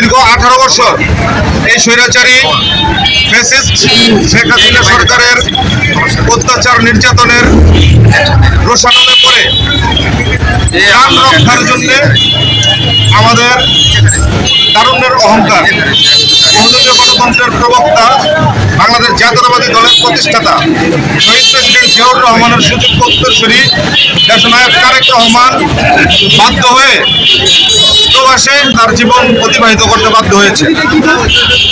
দীর্ঘ আঠারো বছর এই স্বৈরাচারী ফ্যাসিস্ট শেখ হাসিনা সরকারের অত্যাচার নির্যাতনের রোষানলে পড়ে প্রাণ রক্ষার জন্যে আমাদের তারুণ্যের অহংকার বহুদলীয় গণতন্ত্রের প্রবক্তা, বাংলাদেশ জাতীয়তাবাদী দলের প্রতিষ্ঠাতা, শহীদ প্রেসিডেন্ট জিয়াউর রহমানের সুযোগ্য উত্তরসূরি দেশনায়ক তারেক রহমান বাধ্য হয়ে প্রবাসে তার জীবন অতিবাহিত করতে বাধ্য হয়েছে।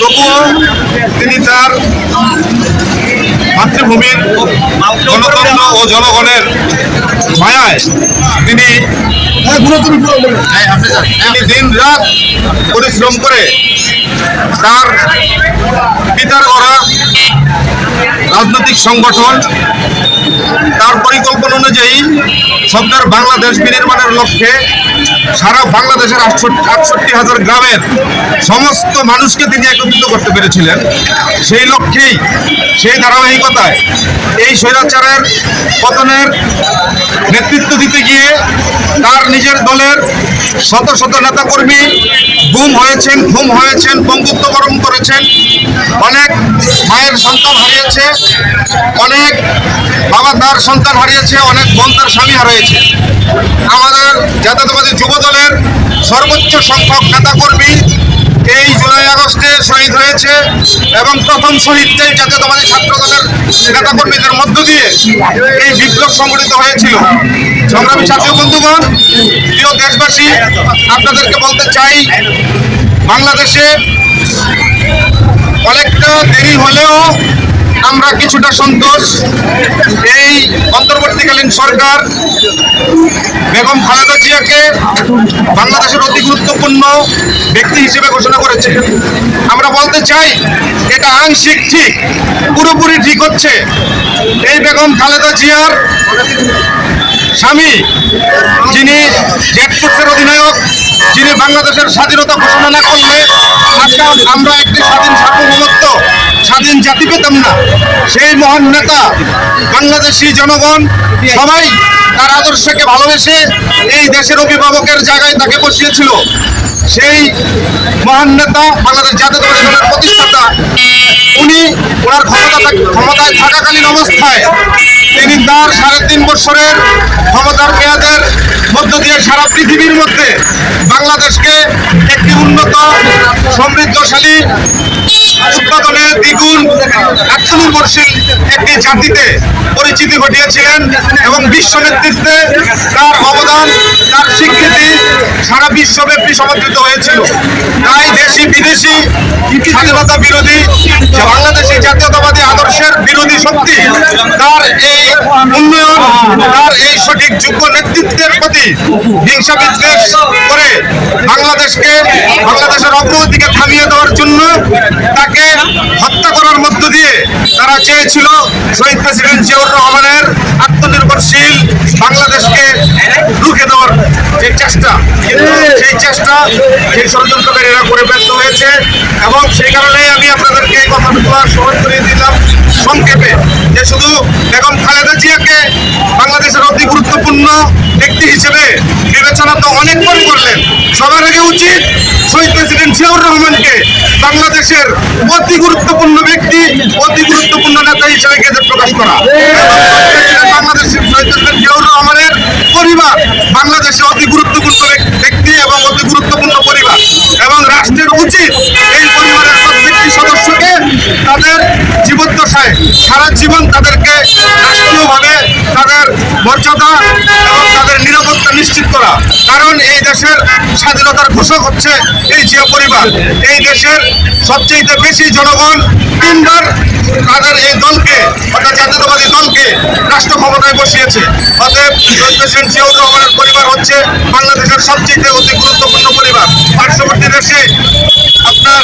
তবুও তিনি তার মাতৃভূমির গণতন্ত্র ও জনগণের মায়ায় তিনি তিনি দিন রাত পরিশ্রম করে তার পিতার করা রাজনৈতিক সংগঠন, তার পরিকল্পনা অনুযায়ী সরকার বাংলাদেশ বিনির্মাণের লক্ষ্যে সারা বাংলাদেশের আটষট্টি হাজার গ্রামের সমস্ত মানুষকে তিনি একত্রিত করতে পেরেছিলেন। সেই লক্ষ্যেই, সেই ধারাবাহিকতায় এই স্বৈরাচারের পতনের নেতৃত্ব দিতে গিয়ে তার নিজের দলের শত শত নেতাকর্মী গুম হয়েছেন ঘুম হয়েছেন, বঙ্গুত্ব গরম করেছেন। অনেক মায়ের সন্তান হারিয়েছে, অনেক বাবা তার সন্তান হারিয়েছে, অনেক বোন তার স্বামী হারিয়েছে। আমাদের জাতীয়তাবাদী যুব দলের সর্বোচ্চ সংখ্যক নেতাকর্মী এই জুলাই আগস্টে শহীদ হয়েছে এবং প্রথম শহীদটাই তোমাদের ছাত্র নেতা কর্মীদের মধ্য দিয়ে এই বিপ্লব সংগঠিত হয়েছিল। সংগ্রামী ছাত্র বন্ধুগণ, প্রিয় দেশবাসী, আপনাদেরকে বলতে চাই, বাংলাদেশে অনেকটা দেরি হলেও আমরা কিছুটা সন্তোষ। এই অন্তর্বর্তীকালীন সরকার, বেগম খালেদা জিয়াকে বাংলাদেশের অতি গুরুত্বপূর্ণ ব্যক্তি হিসেবে ঘোষণা করেছে। আমরা বলতে চাই, এটা আংশিক ঠিক, পুরোপুরি ঠিক হচ্ছে। এই বেগম খালেদা জিয়ার স্বামী, যিনি জেট ফোর্সের অধিনায়ক, যিনি বাংলাদেশের স্বাধীনতা ঘোষণা না করলে আজকে আমরা একটি স্বাধীন সার্বভৌমত্ব স্বাধীন জাতি পেতাম না। সেই মহান নেতা, বাংলাদেশি জনগণ, সবাই তার আদর্শকে ভালোবেসে এই দেশের অভিভাবকের জায়গায় তাকে বসিয়েছিল। সেই মহান নেতা, বাংলাদেশ জাতীয়তাবাদী দলের প্রতিষ্ঠাতা, উনি ওনার ক্ষমতা ক্ষমতায় থাকাকালীন অবস্থায় তিনি তার সাড়ে তিন বছরের ক্ষমতার মেয়াদের মধ্য দিয়ে সারা পৃথিবীর মধ্যে বাংলাদেশকে একটি উন্নত, সমৃদ্ধশালী উৎপাদনে দ্বিগুণ আত্মনির্ভরশীল একটি জাতিতে পরিচিতি ঘটিয়েছিলেন এবং বিশ্ব নেতৃত্বে তার অবদান তার স্বীকৃতি সারা বিশ্বব্যাপী সমর্থিত হয়েছিল। তাই দেশি বিদেশি স্বাধীনতা বিরোধী বাংলাদেশি জাতীয়তাবাদী আদর্শের বিরোধী শক্তি, তার এই উন্নয়ন, তার এই সঠিক যোগ্য নেতৃত্বের প্রতি হিংসা বিদ্বেষ করে বাংলাদেশকে, বাংলাদেশের অগ্রগতিকে থামিয়ে দেওয়ার জন্য তাকে হত্যা দিয়ে তারা চেয়েছিল শহীদ প্রেসিডেন্ট জিয়াউর রহমানের আত্মনির্ভরশীল বাংলাদেশকে রুখে দেওয়ার যে চেষ্টা সেই চেষ্টা সেই ষড়যন্ত্রকারীরা করে ব্যর্থ হয়েছে। এবং সেই কারণে আমি আপনাদেরকে এই কথাগুলো স্মরণ করিয়ে দিলাম। সংক্ষেপে যে শুধু বেগম খালেদা জিয়াকে বাংলাদেশের অতি গুরুত্বপূর্ণ ব্যক্তি হিসেবে বিবেচনা তো অনেকবার করলেন। সবার আগে উচিত শহীদ প্রেসিডেন্ট জিয়াউর রহমানকে বাংলাদেশের অতি গুরুত্বপূর্ণ ব্যক্তি, অতি গুরুত্বপূর্ণ নেতা হিসেবে গেজেট প্রকাশ করা। বাংলাদেশের জিয়াউর রহমানের পরিবার বাংলাদেশে অতি গুরুত্বপূর্ণ ব্যক্তি এবং অতি গুরুত্বপূর্ণ পরিবার। এবং রাষ্ট্রের উচিত এই পরিবারের প্রত্যেকটি সদস্যকে তাদের জীবদ্দশায়, সারা জীবন তাদেরকে রাষ্ট্রীয়ভাবে তাদের মর্যাদা এবং নিশ্চিত করা। কারণ এই দেশের স্বাধীনতার ঘোষক হচ্ছে এই জিয়া পরিবার। এই দেশের সবচেয়ে বেশি জনগণ তিনবার তাদের এই দলকে, অর্থাৎ জাতীয়তাবাদী দলকে রাষ্ট্র ক্ষমতায় বসিয়েছে। অতএব প্রেসিডেন্ট জিয়াউর রহমানের পরিবার হচ্ছে বাংলাদেশের সবচেয়ে অতি গুরুত্বপূর্ণ পরিবার। পার্শ্ববর্তী দেশে আপনার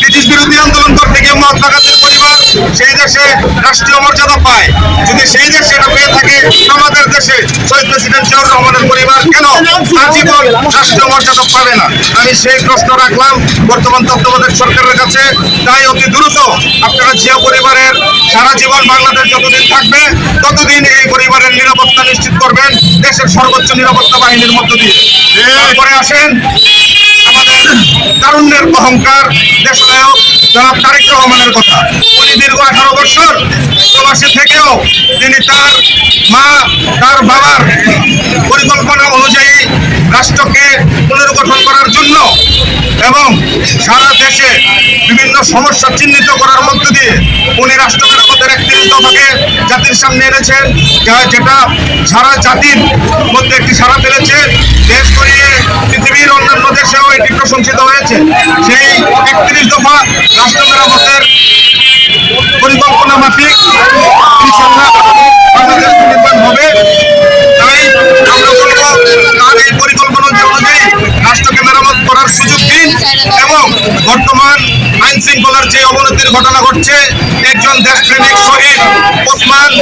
ব্রিটিশ বিরোধী আন্দোলন করতে গিয়ে মহাত্মা গান্ধীর পরিবার, সেই দেশে রাষ্ট্রীয় মর্যাদা পায়। যদি সেই দেশে এটা পেয়ে থাকে আমাদের দেশে শহীদ প্রেসিডেন্ট জিয়াউর রহমানের পরিবার কেন আজীবন রাষ্ট্রীয় মর্যাদা পাবে না? আমি সেই প্রশ্ন রাখলাম। বর্তমান তত্ত্বাবধায়ক সরকারের কাছে। তাই অতি দ্রুত আপনারা জিয়া পরিবারের সারা জীবন বাংলাদেশ যতদিন থাকবে, ততদিন এই পরিবারের নিরাপত্তা নিশ্চিত করবেন দেশের সর্বোচ্চ নিরাপত্তা বাহিনীর মধ্য দিয়ে। তারপরে আসেন আমাদের তারুণ্যের অহংকার, দেশনায়ক জনাব তারেক রহমানের কথা। উনি দীর্ঘ আঠারো বছর প্রবাসে থেকেও তিনি তার মা, তার বাবার পরিকল্পনা অনুযায়ী রাষ্ট্রকে পুনর্গঠন করার জন্য এবং সারা দেশে বিভিন্ন সমস্যা চিহ্নিত করার মধ্য দিয়ে উনি রাষ্ট্র মেরামতের একত্রিশ দফাকে জাতির সামনে এনেছেন, যা- যেটা সারা জাতির মধ্যে একটি সারা ফেলেছে। দেশ করিয়ে পৃথিবীর অন্যান্য দেশেও এটি প্রশংসিত হয়েছে। সেই একত্রিশ দফা রাষ্ট্র আইন শৃঙ্খলার যে অবনতির ঘটনা ঘটছে, একজন দেশপ্রেমিক শহীদ ওসমান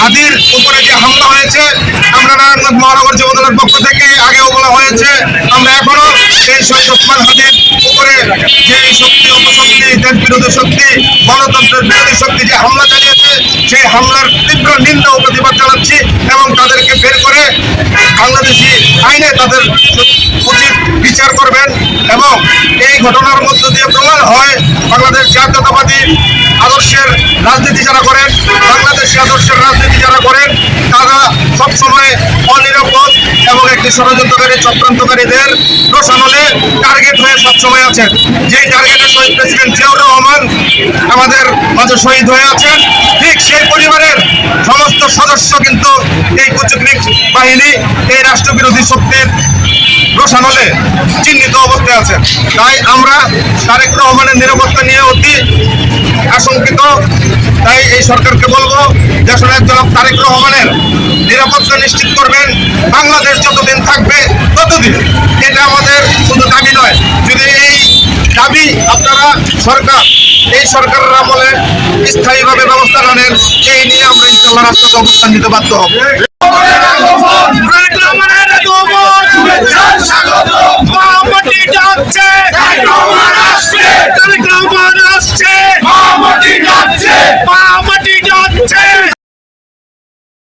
হাদির উপরে যে হামলা হয়েছে, আমরা নারায়ণগঞ্জ মহানগর যুবদলের পক্ষ থেকে আগেও বলা হয়েছে, আমরা এখনও সেই শহীদ ওসমান হাদির উপরে যে শক্তি, অপশক্তি, দেশ বিরোধী শক্তি, গণতন্ত্রের বিরোধী শক্তি যে হামলা চালিয়েছে সেই হামলার তীব্র নিন্দা ও প্রতিবাদ জানাচ্ছি এবং তাদেরকে বের করে বাংলাদেশি আইনে তাদের উচিত বিচার করবেন এবং এই ঘটনার মধ্য দিয়ে প্রমাণ হয় বাংলাদেশ জাতীয়তাবাদী আদর্শের রাজনীতি যারা করেন, বাংলাদেশি আদর্শের রাজনীতি যারা করেন, তারা সবসময় অনিরাপদ এবং একটি ষড়যন্ত্রকারী, চক্রান্তকারীদের রোশানলে টার্গেট হয়ে সবসময় আছেন। যেই টার্গেটে শহীদ প্রেসিডেন্ট জিয়াউর রহমান আমাদের মাঝে শহীদ হয়ে আছেন, ঠিক সেই পরিবারের সমস্ত সদস্য কিন্তু এই কুচক্রিক বাহিনী, এই রাষ্ট্রবিরোধী শক্তির রোশানলে চিহ্নিত অবস্থায় আছে। তাই আমরা তারেক রহমানের নিরাপত্তা নিয়ে অতি আশঙ্কিত। তাই এই সরকারকে বলব, দেশনায়ক জনাব তারেক রহমানের নিরাপত্তা নিশ্চিত করবেন। বাংলাদেশ যতদিন থাকবে ততদিন। এটা আমাদের শুধু দাবি নয়। যদি এই দাবি আপনারা সরকার, এই সরকারের আমলে স্থায়ীভাবে ব্যবস্থা না নেন, এই নিয়ে আমরা ইনশাল্লাহ রাষ্ট্রকে অবস্থান নিতে বাধ্য হব।